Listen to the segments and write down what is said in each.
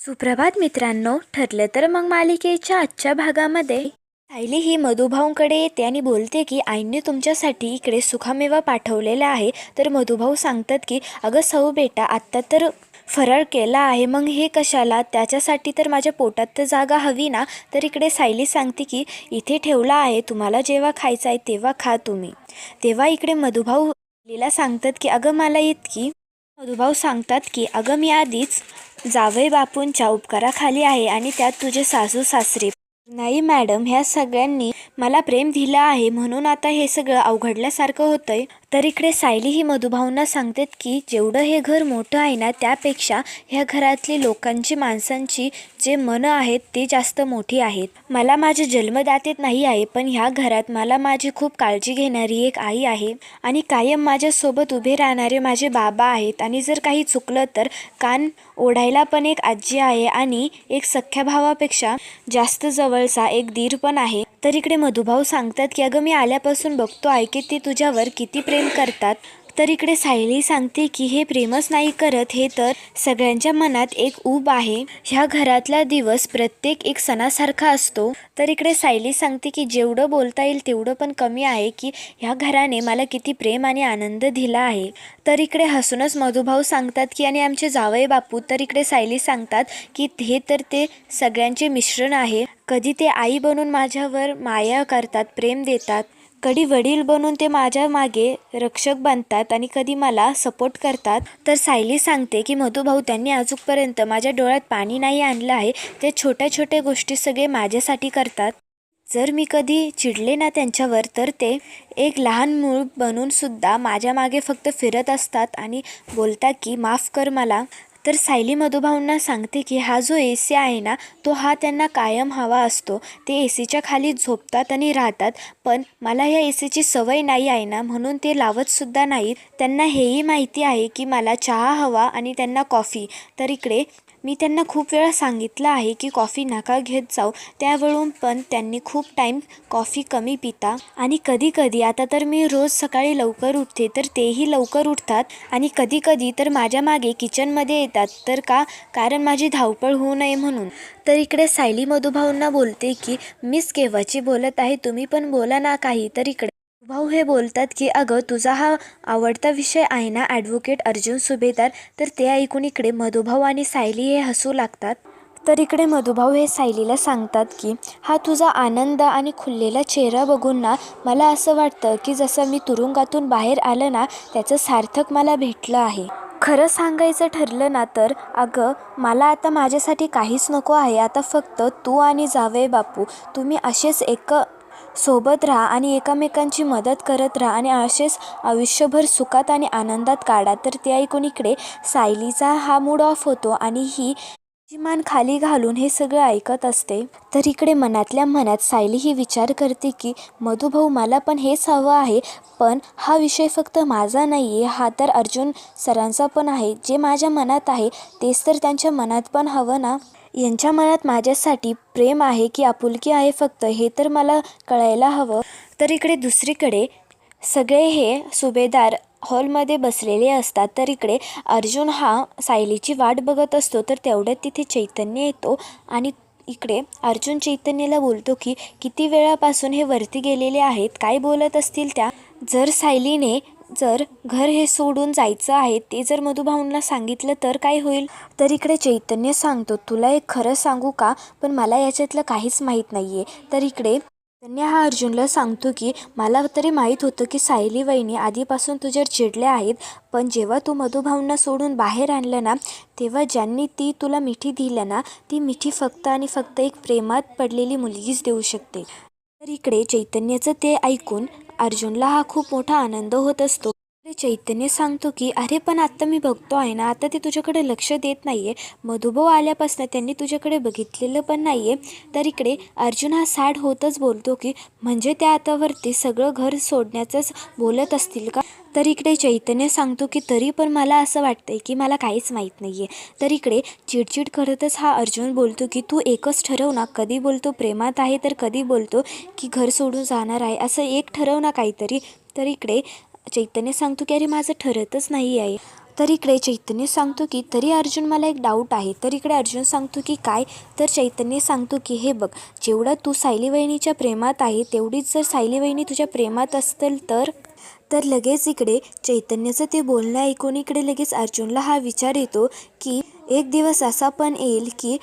सुप्रभात मित्रांनो ठरलं तर मग मालिकेच्या आजच्या भागामध्ये. सायली ही मधुभाऊंकडे येते आणि बोलते की आईने तुमच्यासाठी इकडे सुखामेवा पाठवलेला आहे. तर मधुभाऊ सांगतात की अगं सौ बेटा आत्ता तर फराळ केला आहे. मग हे कशाला? त्याच्यासाठी तर माझ्या पोटात तर जागा हवी ना? तर इकडे सायली सांगते की इथे ठेवला आहे. तुम्हाला जेव्हा खायचं आहे तेव्हा खा तुम्ही. तेव्हा इकडे मधुभाऊ लीला सांगतात की अगं मला इतकी मधुभाऊ सांगतात की अगं मी आधीच जावई बापूंच्या उपकाराखाली आहे आणि त्यात तुझे सासू सासरे नाही मॅडम. ह्या सगळ्यांनी मला प्रेम दिलं आहे. म्हणून आता हे सगळं अवघडल्यासारखं होतंय. तर इकडे सायली ही मधुभाऊंना सांगतात की जेवढं हे घर मोठं आहे ना त्यापेक्षा ह्या घरातली लोकांची माणसांची जे मनं आहेत ते जास्त मोठी आहेत. मला माझे जन्मदातेत नाही आहे पण ह्या घरात मला माझी खूप काळजी घेणारी एक आई आहे. आणि कायम माझ्यासोबत उभे राहणारे माझे बाबा आहेत. आणि जर काही चुकलं तर कान ओढायला पण एक आजी आहे आणि एक सख्या भावापेक्षा जास्त जवळचा एक दीर पण आहे. तर इकडे मधुभाऊ सांगतात की अगं मी आल्यापासून बघतो आहे की ते तुझ्यावर किती प्रेम करतात. तर इकडे सायली सांगते की हे प्रेमच नाही करत हे तर सगळ्यांच्या मनात एक ऊब आहे. ह्या घरातला दिवस प्रत्येक एक सणासारखा असतो. तर इकडे सायली सांगते की जेवढं बोलता येईल तेवढं पण कमी आहे की ह्या घराने मला किती प्रेम आणि आनंद दिला आहे. तर इकडे हसूनच मधुभाऊ सांगतात की आणि आमचे जावई बापू. तर इकडे सायली सांगतात की हे तर ते सगळ्यांचे मिश्रण आहे. कधी ते आई बनून माझ्यावर माया करतात प्रेम देतात. कधी वडील बनून ते माझ्या मागे रक्षक बनतात आणि कधी मला सपोर्ट करतात तर सायली सांगते की मधुभाऊ त्यांनी अजूनपर्यंत माझ्या डोळ्यात पाणी नाही आणलं आहे. ते छोट्या छोट्या गोष्टी सगळे माझ्यासाठी करतात. जर मी कधी चिडले ना त्यांच्यावर तर ते एक लहान मूळ बनून सुद्धा माझ्या मागे फक्त फिरत असतात आणि बोलतात की माफ कर मला. तर सायली मधुभाऊंना सांगते की हा जो ए सी आहे ना तो हा त्यांना कायम हवा असतो. ते ए सीच्या खाली झोपतात आणि राहतात पण मला ह्या ए सीची सवय नाही आहे ना म्हणून ते लावतसुद्धा नाहीत. त्यांना हेही माहिती आहे की मला चहा हवा आणि त्यांना कॉफी. तर इकडे मी त्यांना खूप वेळा सांगितलं आहे की कॉफी नका घेत जाऊ. त्यावरून पण त्यांनी खूप टाईम कॉफी कमी पिता. आणि कधी कधी आता तर मी रोज सकाळी लवकर उठते तर तेही लवकर उठतात. आणि कधी कधी तर माझ्या मागे किचनमध्ये येतात तर का? कारण माझी धावपळ होऊ नये म्हणून. तर इकडे सायली मधुभाऊंना बोलते की मीच केव्हाची बोलत आहे? तुम्ही पण बोला ना काही. तर इकडे भाऊ हे बोलतात की अगं तुझा हा आवडता विषय आहे ना ॲडव्होकेट अर्जुन सुभेदार. तर ते ऐकून इकडे मधुभाऊ आणि सायली हे हसू लागतात. तर इकडे मधुभाऊ हे सायलीला सांगतात की हा तुझा आनंद आणि खुललेला चेहरा बघून ना मला असं वाटतं की जसं मी तुरुंगातून बाहेर आलं ना त्याचं सार्थक मला भेटलं आहे. खरं सांगायचं ठरलं ना तर अगं मला आता माझ्यासाठी काहीच नको आहे. आता फक्त तू आणि जावे बापू. तुम्ही असेच एक सोबत राहा आणि एकामेकांची मदत करत राहा आणि असेच आयुष्यभर सुखात आणि आनंदात काढा. तर ते ऐकून इकडे सायलीचा हा मूड ऑफ होतो आणि ही मान खाली घालून हे सगळं ऐकत असते. तर इकडे मनातल्या मनात सायली ही विचार करते की मधुभाऊ मला पण हेच हवं आहे पण हा विषय फक्त माझा नाही आहे हा तर अर्जुन सरांचा पण आहे. जे माझ्या मनात आहे तेच तर त्यांच्या मनात पण हवं ना? यांच्या मनात माझ्यासाठी प्रेम आहे की आपुलकी आहे फक्त हे तर मला कळायला हवं. तर इकडे दुसरीकडे सगळे हे सुभेदार हॉलमध्ये बसलेले असतात. तर इकडे अर्जुन हा सायलीची वाट बघत असतो. तर तेवढ्यात तिथे चैतन्य येतो आणि इकडे अर्जुन चैतन्यला बोलतो की किती वेळापासून हे वरती गेलेले आहेत? काय बोलत असतील त्या? जर सायलीने जर घर हे सोडून जायचं आहे ते जर मधुभाऊंना सांगितलं तर काय होईल? तर इकडे चैतन्य सांगतो तुला एक खरं सांगू का? पण मला याच्यातलं काहीच माहीत नाही आहे तर इकडे चैतन्य हा अर्जुनला सांगतो की मला तरी माहीत होतं की सायली वहिनी आधीपासून तुझ्यावर चिडल्या आहेत पण जेव्हा तू मधुभाऊंना सोडून बाहेर आणलं ना तेव्हा ज्यांनी ती तुला मिठी दिलं ना ती मिठी फक्त आणि फक्त एक प्रेमात पडलेली मुलगीच देऊ शकते. तर इकडे चैतन्याचं ते ऐकून अर्जुनला हा खूप मोठा आनंद होत असतो. चैतन्य सांगतो की अरे पण आत्ता मी बघतो आहे ना आता ते तुझ्याकडे लक्ष देत नाही आहे मधुभाऊ आल्यापासून त्यांनी तुझ्याकडे बघितलेलं पण नाही आहे तर इकडे अर्जुन हा सॅड होतच बोलतो की म्हणजे त्या आतावरती सगळं घर सोडण्याचंच बोलत असतील का? तर इकडे चैतन्य सांगतो की तरी पण मला असं वाटतंय की मला काहीच माहीत नाही आहे तर इकडे चिडचिड करतच हा अर्जुन बोलतो की तू एकच ठरव ना कधी बोलतो प्रेमात आहे तर कधी बोलतो की घर सोडून जाणार आहे असं एक ठरव ना काहीतरी. तर इकडे चैतन्य सांगतो की अरे माझं ठरतच नाही आहे. तर इकडे चैतन्य सांगतो की तरी अर्जुन मला एक डाऊट आहे. तर इकडे अर्जुन सांगतो की काय? तर चैतन्य सांगतो की हे बघ जेवढं तू सायली वहिनीच्या प्रेमात आहे तेवढीच जर सायली वहिनी तुझ्या प्रेमात असतील तर तर लगेच इकडे चैतन्याचं ते बोलणं ऐकून इकडे लगेच अर्जुनला हा विचार येतो की एक दिवस असा पण येईल की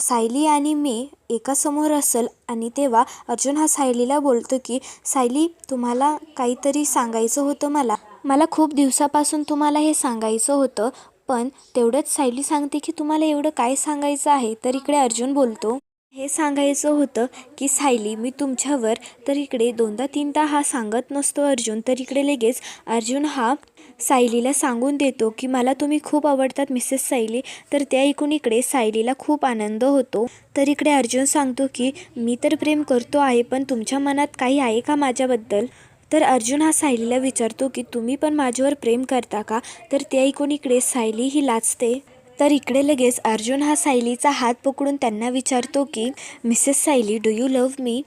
सायली आणि मी एकासमोर असेल आणि तेव्हा अर्जुन हा सायलीला बोलतो की सायली तुम्हाला काहीतरी सांगायचं होतं मला. मला खूप दिवसापासून तुम्हाला हे सांगायचं होतं पण तेवढंच सायली सांगते की तुम्हाला एवढं काय सांगायचं आहे? तर इकडे अर्जुन बोलतो. हे सांगायचं होतं की सायली मी तुमच्यावर तर इकडे दोनदा तीनदा हा सांगत नसतो अर्जुन तर इकडे लगेच अर्जुन हा सायलीला सांगून देतो की मला तुम्ही खूप आवडतात मिसेस सायली. तर त्या ऐकून इकडे सायलीला खूप आनंद होतो. तर इकडे अर्जुन सांगतो की मी तर प्रेम करतो आहे पण तुमच्या मनात काही आहे का माझ्याबद्दल? तर अर्जुन हा सायलीला विचारतो की तुम्ही पण माझ्यावर प्रेम करता का? तर ते ऐकून इकडे सायली ही लाजते. तर इकडे लगेच अर्जुन हा सायलीचा हात पकडून त्यांना विचारतो की Mrs Sayali do you love me?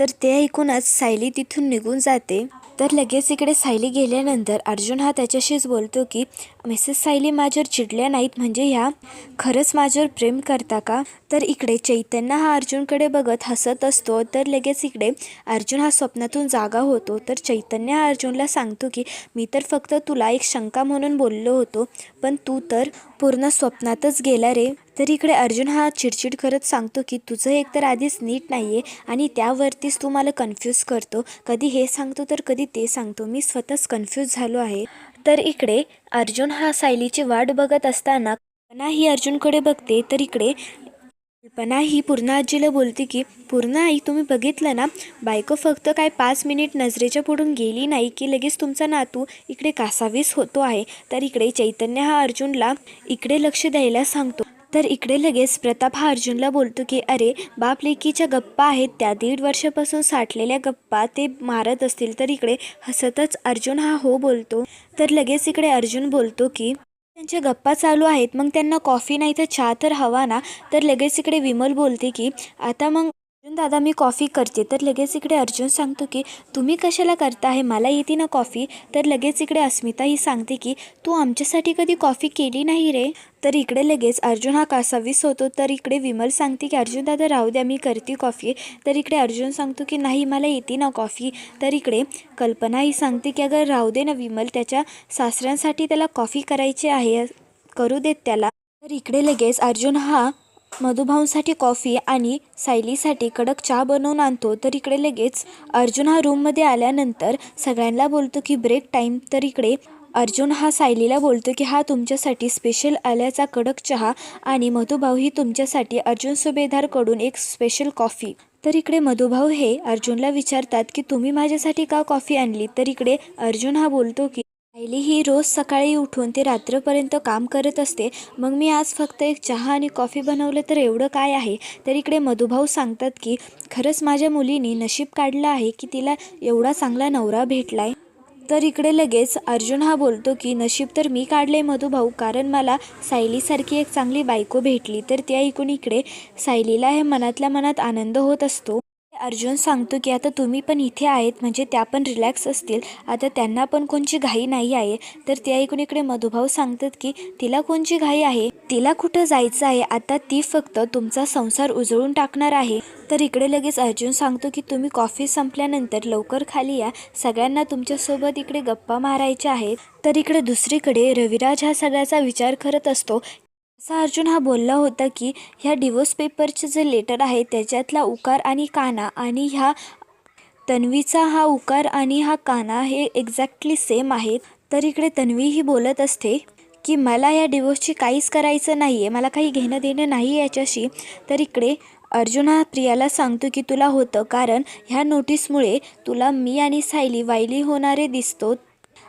तर ते ऐकूनच सायली तिथून निघून जाते. तर लगेच इकडे सायली गेल्यानंतर अर्जुन हा त्याच्याशीच बोलतो की मिसेस सायली माझ्यावर चिडल्या नाहीत म्हणजे ह्या खरंच माझ्यावर प्रेम करता का? तर इकडे चैतन्य हा अर्जुनकडे बघत हसत असतो. तर लगेच इकडे अर्जुन हा स्वप्नातून जागा होतो. तर चैतन्य हा अर्जुनला सांगतो की मी तर फक्त तुला एक शंका म्हणून बोललो होतो पण तू तर पूर्ण स्वप्नातच गेला रे. तर इकडे अर्जुन हा चिडचिड करत सांगतो की तुझं एक तर आधीच नीट नाही आहे आणि त्यावरतीच तू मला कन्फ्यूज करतो. कधी हे सांगतो तर कधी ते सांगतो. मी स्वतःच कन्फ्यूज झालो आहे. तर इकडे अर्जुन हा सायलीची वाट बघत असताना कल्पना ही अर्जुनकडे बघते. तर इकडे कल्पना ही पूर्ण आजीला बोलते की पूर्ण आई तुम्ही बघितलं ना? बायको फक्त काय पाच मिनिट नजरेच्या पुढून गेली नाही की लगेच तुमचा नातू इकडे कासावीस होतो आहे. तर इकडे चैतन्य हा अर्जुनला इकडे लक्ष द्यायला सांगतो. तर इकडे लगेच प्रताप हा अर्जुनला बोलतो की अरे बाप लेकीच्या गप्पा आहेत. त्या दीड वर्षापासून साठलेल्या गप्पा ते मारत असतील. तर इकडे हसतच अर्जुन हा हो बोलतो. तर लगेच इकडे अर्जुन बोलतो की त्यांच्या गप्पा चालू आहेत. मग त्यांना कॉफी नाही तर चहा तर हवा ना? तर लगेच इकडे विमल बोलते की आता मग अर्जुन दादा मी कॉफी करते. तर लगेच इकडे अर्जुन सांगतो की तुम्ही कशाला करता आहे? मला येते ना कॉफी. तर लगेच इकडे अस्मिता ही सांगते की तू आमच्यासाठी कधी कॉफी केली नाही रे? तर इकडे लगेच अर्जुन हा कासावीस होतो. तर इकडे विमल सांगते की अर्जुन दादा राहू द्या मी करते कॉफी. तर इकडे अर्जुन सांगतो की नाही मला येते ना कॉफी. तर इकडे कल्पना ही सांगते की अगर राहू दे ना विमल त्याच्या सासऱ्यांसाठी त्याला कॉफी करायची आहे. करू देत त्याला. तर इकडे लगेच अर्जुन हा मधुभाऊंसाठी कॉफी आणि सायलीसाठी कडक चहा बनवून आणतो. तर इकडे लगेच अर्जुन हा रूममध्ये आल्यानंतर सगळ्यांना बोलतो की ब्रेक टाईम तर इकडे अर्जुन हा सायलीला बोलतो की हा तुमच्यासाठी स्पेशल आल्याचा कडक चहा आणि मधुभाऊ ही तुमच्यासाठी अर्जुन सुभेदारकडून एक स्पेशल कॉफी तर इकडे मधुभाऊ हे अर्जुनला विचारतात की तुम्ही माझ्यासाठी का कॉफी आणली? तर इकडे अर्जुन हा बोलतो की सायली ही रोज सकाळी उठून ते रात्रपर्यंत काम करत असते. मग मी आज फक्त एक चहा आणि कॉफी बनवलं तर एवढं काय आहे? तर इकडे मधुभाऊ सांगतात की खरंच माझ्या मुलीने नशीब काढलं आहे की तिला एवढा चांगला नवरा भेटला आहे तर इकडे लगेच अर्जुन हा बोलतो की नशीब तर मी काढले मधुभाऊ कारण मला सायलीसारखी एक चांगली बायको भेटली. तर त्या ऐकून इकडे सायलीला हे मनातल्या मनात आनंद होत असतो. अर्जुन सांगतो की आता तुम्ही पण इथे आहेत म्हणजे त्या पण रिलॅक्स असतील. आता त्यांना पण कोणची घाई नाही आहे. तर ते ऐकून इकडे मधुभाऊ सांगतात की तिला कोणची घाई आहे? तिला कुठं जायचं आहे? आता ती फक्त तुमचा संसार उजळून टाकणार आहे. तर इकडे लगेच अर्जुन सांगतो की तुम्ही कॉफी संपल्यानंतर लवकर खाली या. सगळ्यांना तुमच्यासोबत इकडे गप्पा मारायच्या आहेत. तर इकडे दुसरीकडे रविराज हा सगळ्याचा विचार करत असतो असा अर्जुन हा बोलला होता की ह्या डिवोर्स पेपरचे जे लेटर आहे त्याच्यातला उकार आणि काना आणि ह्या तन्वीचा हा उकार आणि हा काना हे एक्झॅक्टली सेम आहेत. तर इकडे तन्वी ही बोलत असते की मला या डिवोर्सची काहीच करायचं नाही आहे मला काही घेणं देणं नाही याच्याशी. तर इकडे अर्जुन हा प्रियाला सांगतो की तुला होतं कारण ह्या नोटीसमुळे तुला मी आणि सायली वायली होणारे दिसतो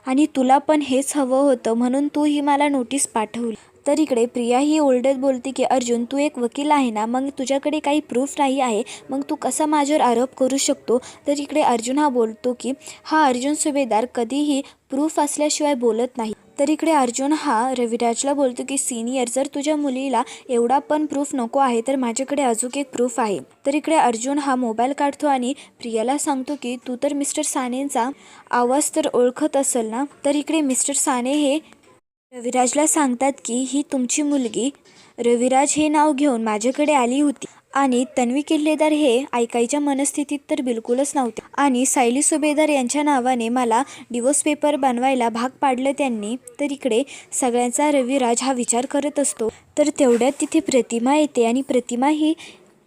आणि तुला पण हेच हवं होतं म्हणून तू ही मला नोटीस पाठवली. तर इकडे प्रिया ही ओरडत बोलते की अर्जुन तू एक वकील आहे ना? मग तुझ्याकडे काही प्रूफ नाही आहे. मग तू कसा माझ्यावर आरोप करू शकतो? तर इकडे अर्जुन हा बोलतो की हा अर्जुन सुभेदार कधीही प्रूफ असल्याशिवाय बोलत नाही. तर इकडे अर्जुन हा रविराजला बोलतो की सिनियर जर तुझ्या मुलीला एवढा पण प्रूफ नको आहे तर माझ्याकडे अजून एक प्रूफ आहे. तर इकडे अर्जुन हा मोबाईल काढतो आणि प्रियाला सांगतो की तू तर मिस्टर सानेंचा आवाज तर ओळखत असेल ना? तर इकडे मिस्टर साने हे रविराजला सांगतात की ही तुमची मुलगी रविराज हे नाव घेऊन माझ्याकडे आली होती. आणि तन्वी किल्लेदार हे ऐकायच्या मनस्थितीत तर बिलकुलच नव्हते. आणि सायली सुभेदार यांच्या नावाने मला डिवोर्स पेपर बनवायला भाग पाडलं त्यांनी तर इकडे सगळ्यांचा रविराज हा विचार करत असतो. तर तेवढ्यात तिथे प्रतिमा येते आणि प्रतिमा ही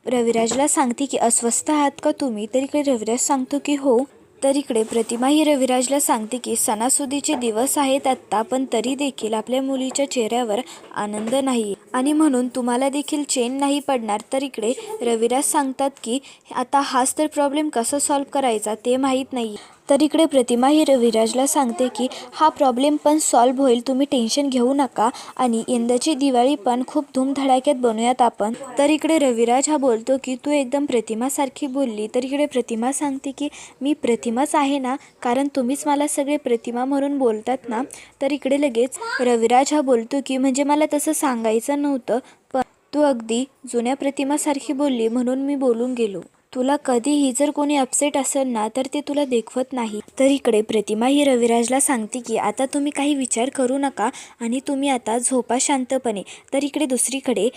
रविराजला सांगते की अस्वस्थ आहात का तुम्ही? तर इकडे रविराज सांगतो की हो तर इकडे प्रतिमा ही रविराजला सांगते की सणासुदीचे दिवस आहेत आत्ता पण तरी देखील आपल्या मुलीच्या चेहऱ्यावर आनंद नाही. आणि म्हणून तुम्हाला देखील चेन नाही पडणार. तर इकडे रविराज सांगतात की आता हाच तर प्रॉब्लेम कसा सॉल्व करायचा ते माहीत नाही. तर इकडे प्रतिमा ही रविराजला सांगते की हा प्रॉब्लेम पण सॉल्व होईल. तुम्ही टेन्शन घेऊ नका. आणि यंदाची दिवाळी पण खूप धूमधडाक्यात बनवूयात आपण. तर इकडे रविराज हा बोलतो की तू एकदम प्रतिमासारखी बोलली. तर इकडे प्रतिमा सांगते की मी प्रतिमाच आहे ना कारण तुम्हीच मला सगळे प्रतिमा म्हणून बोलतात ना. तर इकडे लगेच रविराज हा बोलतो की म्हणजे मला तसं सांगायचं नव्हतं पण तू अगदी जुन्या प्रतिमासारखी बोलली म्हणून मी बोलून गेलो. तुला कधीही जर कोणी अपसेट असेल ना तर ते तुला देखवत नाही. तर इकडे प्रतिमा ही रविराजला सांगते की आता तुम्ही काही विचार करू नका आणि तुम्ही आता झोपा शांतपणे. तर इकडे दुसरीकडे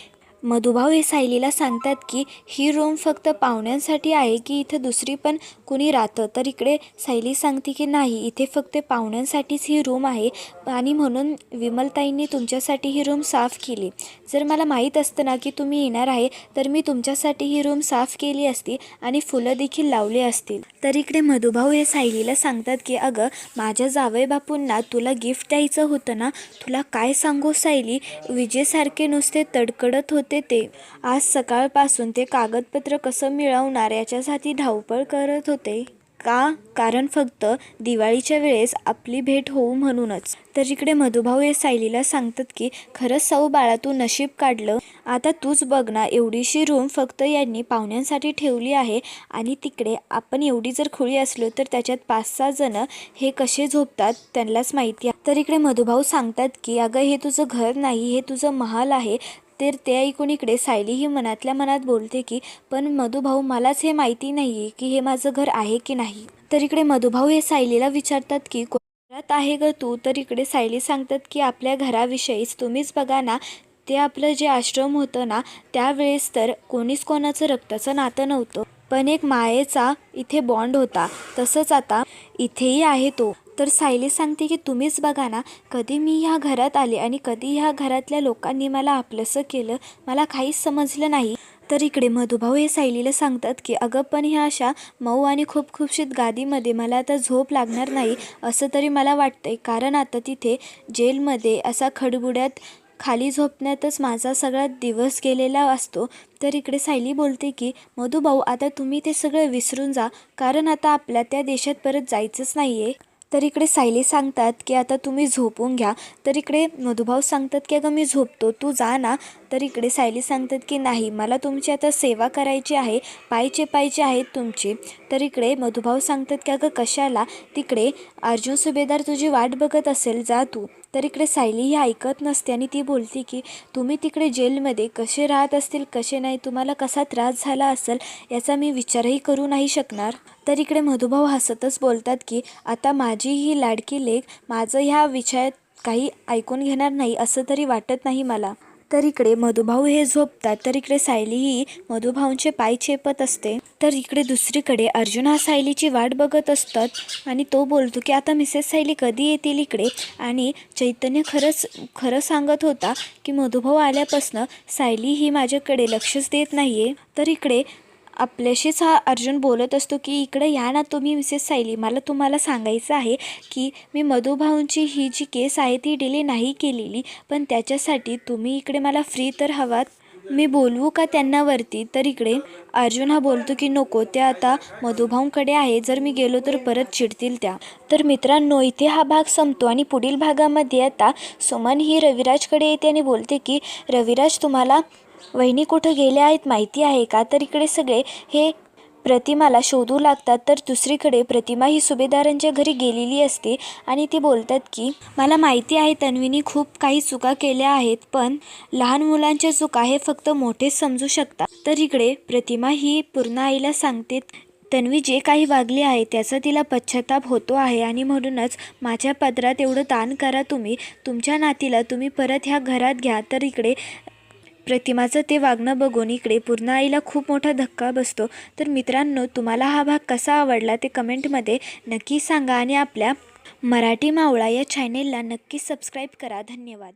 मधुभाऊ हे सायलीला सांगतात की ही रूम फक्त पाहुण्यांसाठी आहे की इथं दुसरी पण कुणी राहतं? तर इकडे सायली सांगते की नाही इथे फक्त पाहुण्यांसाठीच ही रूम आहे आणि म्हणून विमलताईंनी तुमच्यासाठी ही रूम साफ केली. जर मला माहीत असतं ना की तुम्ही येणार आहे तर मी तुमच्यासाठी ही रूम साफ केली असती आणि फुलं देखील लावली असतील. तर इकडे मधुभाऊ हे सायलीला सांगतात की अगं माझ्या जावई बापूंना तुला गिफ्ट द्यायचं होतं ना? तुला काय सांगू सायली? विजेसारखे नुसते तडकडत होते ते. आज सकाळपासून ते कागदपत्र कसं मिळवणार याच्यासाठी धावपळ करत होते. का? कारण फक्त दिवाळीच्या वेळेस आपली भेट होऊ म्हणूनच. तर इकडे मधुभाऊ हे सायलीला सांगतात की खरंच साऊ बाळा तू नशीब काढलं. आता तूच बघ ना एवढीशी रूम फक्त यांनी पाहुण्यांसाठी ठेवली आहे आणि तिकडे आपण एवढी जर खोळी असलो तर त्याच्यात पाच सहा जणं हे कसे झोपतात त्यांनाच माहिती आहे. तर इकडे मधुभाऊ सांगतात की अगं हे तुझं घर नाही हे तुझं महाल आहे. तर ते ऐकून इकडे सायली ही मनातल्या मनात बोलते की पण मधुभाऊ मलाच हे माहिती नाही आहे की हे माझं घर आहे की नाही. तर इकडे मधुभाऊ हे सायलीला विचारतात की घरात आहे ग तू? तर इकडे सायली सांगतात की आपल्या घराविषयीच तुम्हीच बघा ना ते आपलं जे आश्रम होतं ना त्यावेळेस तर कोणीच कोणाचं रक्ताचं नातं नव्हतं. पण एक मायेचा इथे बॉन्ड होता. तसंच आता इथेही आहे तो. तर सायली सांगते की तुम्हीच बघा ना कधी मी ह्या घरात आले आणि कधी ह्या घरातल्या लोकांनी मला आपलंसं केलं मला काहीच समजलं नाही. तर इकडे मधुभाऊ हे सायलीला सांगतात की अगं पण ह्या अशा मऊ आणि खूप खुपशीत गादीमध्ये मला आता झोप लागणार नाही असं तरी मला वाटतंय. कारण आता तिथे जेलमध्ये असा खडबुड्यात खाली झोपण्यातच माझा सगळा दिवस गेलेला असतो. तर इकडे सायली बोलते की मधुभाऊ आता तुम्ही ते सगळं विसरून जा. कारण आता आपल्या त्या देशात परत जायचंच नाही आहे तर इकडे सायली सांगतात की आता तुम्ही झोपून घ्या. तर इकडे मधुभाऊ सांगतात की अगं मी झोपतो तू जा ना. तर इकडे सायली सांगतात की नाही मला तुमची आता सेवा करायची आहे पायचे पायचे आहेत तुमचे. तर इकडे मधुभाऊ सांगतात की अगं कशाला? तिकडे अर्जुन सुभेदार तुझी वाट बघत असेल जा तू. तर इकडे सायली ही ऐकत नसते आणि ती बोलते की तुम्ही तिकडे जेलमध्ये कसे राहत असतील कसे नाही तुम्हाला कसा त्रास झाला असेल याचा मी विचारही करू नाही शकणार? तर इकडे मधुभाऊ हसतच बोलतात की आता माझी ही लाडकी लेख माझं ह्या विषयात काही ऐकून घेणार नाही असं तरी वाटत नाही मला. तर इकडे मधुभाऊ हे झोपतात. तर इकडे सायली ही मधुभाऊंचे पाय चेपत असते. तर इकडे दुसरीकडे अर्जुन हा सायलीची वाट बघत असतात आणि तो बोलतो की आता मिसेस सायली कधी येतील इकडे? आणि चैतन्य खरंच खरं सांगत होता की मधुभाऊ आल्यापासनं सायली ही माझ्याकडे लक्षच देत नाही आहे तर इकडे आपल्याशीच हा अर्जुन बोलत असतो की इकडं या ना तुम्ही मिसेस सायली. मला तुम्हाला सांगायचं आहे की मी मधुभाऊंची ही जी केस आहे ती डिले नाही केलेली. पण त्याच्यासाठी तुम्ही इकडे मला फ्री तर हवात. मी बोलवू का त्यांना वरती? तर इकडे. अर्जुन हा बोलतो की नको त्या आता मधुभाऊंकडे आहे. जर मी गेलो तर परत चिडतील त्या. तर मित्रांनो इथे हा भाग संपतो आणि पुढील भागामध्ये आता सुमन ही रविराजकडे येते आणि बोलते की रविराज तुम्हाला वहिनी कुठं गेल्या आहेत माहिती आहे का? तर इकडे सगळे हे प्रतिमाला शोधू लागतात. तर दुसरीकडे प्रतिमा ही सुभेदारांच्या घरी गेलेली असते आणि ती बोलतात की मला माहिती आहे तन्वीनी खूप काही चुका केल्या आहेत पण लहान मुलांच्या चुका हे फक्त मोठेच समजू शकतात. तर इकडे प्रतिमा ही पूर्ण आईला सांगते तन्वी जे काही वागली आहे त्याचा तिला पश्चाताप होतो आहे आणि म्हणूनच माझ्या पदरात एवढं दान करा तुम्ही. तुमच्या नातीला तुम्ही परत ह्या घरात घ्या. तर इकडे प्रतिमाचं ते वागणं बघून इकडे पूर्ण आईला खूप मोठा धक्का बसतो. तर मित्रांनो तुम्हाला हा भाग कसा आवडला ते कमेंटमध्ये नक्की सांगा आणि आपल्या मराठी मावळा या चॅनेलला नक्की सबस्क्राईब करा. धन्यवाद.